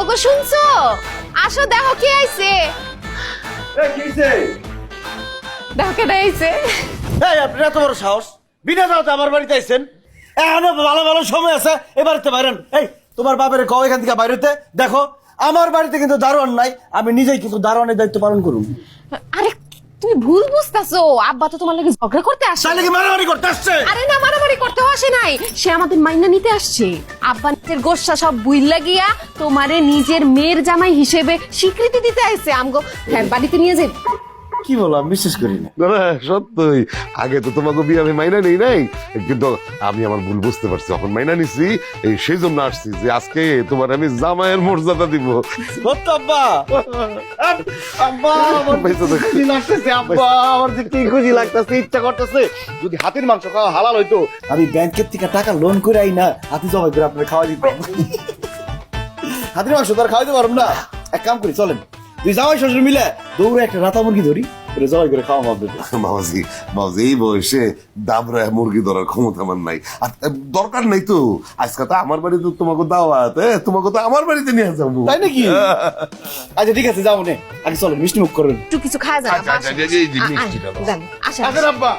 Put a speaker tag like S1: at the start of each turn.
S1: ওগো শুনছো? আসো দেখো কে আইছে। দেখো কে আইছে।
S2: এই আপনার এত বড় সাহস। বিনা দাওতে আমার বাড়িতে আইছেন। এখনও ভালো ভালো সময় আছে এ বাড়িতে বাইরেন। এই তোমার বাপের কও এখান থেকে বাইরেতে। দেখো আমার বাড়িতে কিন্তু দারোয়ান নাই আমি নিজেই কিন্তু দারোয়ানের দায়িত্ব পালন করুন।
S1: আরে তুমি ভুল বুঝতাছো। আব্বা তো তোমার লাগে ঝগড়া করতে আসছে
S2: তাহলে কি মারামারি করতে আসছে?
S1: আরে না মারামারি করতে আসে নাই, সে আমাদের মাইনা নিতে আসছে। আব্বানের গোসা সব বুইল্লা গিয়া তোমারে নিজের মেয়ের জামাই হিসেবে স্বীকৃতি দিতে আইছে। আমগো হ্যাঁ বাড়িতে নিয়ে যাই।
S2: কি বললাম বিশ্বাস করি না।
S3: না না সত্যই। আগে তো তোমাকে বিয়ে আমি মাইনা নেই নাই। কিন্তু আমি আমার ভুল বুঝতে পারছি। এখন মাইনা নিছি এই সেই জন্য আসছি যে আজকে তোমার আমি জামাইয়ের মর্যাদা দিব।
S2: সত্য আব্বা। আব্বা আমার খুশি লাগতেছে আব্বা আমার যে কি খুশি লাগতেছে ইচ্ছা করতেছে যদি হাতির মাংস খাওয়া হালাল হইতো আমি ব্যাংকের থেকে টাকা লোন করে আই না হাতি জবাই করে আপনার খাওয়া দিতাম। হাতির মাংস তো আর খাওয়াইতে পারব না। এক কাম করি চলেন। তুই জামাই শ্বশুর মিলে দৌড়ে একটা রাতা মুরগি ধরি। জবাই করে খাওয়া হবে
S3: বাবাজি বাবাজি এই বয়সে দাবরা মুরগি ধরার ক্ষমতা আমার নাই আর দরকার নাই তো আজকে তো আমার বাড়িতে তোমাকে দাওয়াত এ, তোমাকে তো আমার বাড়িতে নিয়ে যাব
S2: তাই নাকি আচ্ছা ঠিক আছে যাও নে আগে চলো মিষ্টি মুখ করবেন
S1: একটু কিছু খায় যান
S3: আচ্ছা, আচ্ছা, যে মিষ্টিটা দাও।
S1: আচ্ছা আসেন
S2: আসেন আব্বা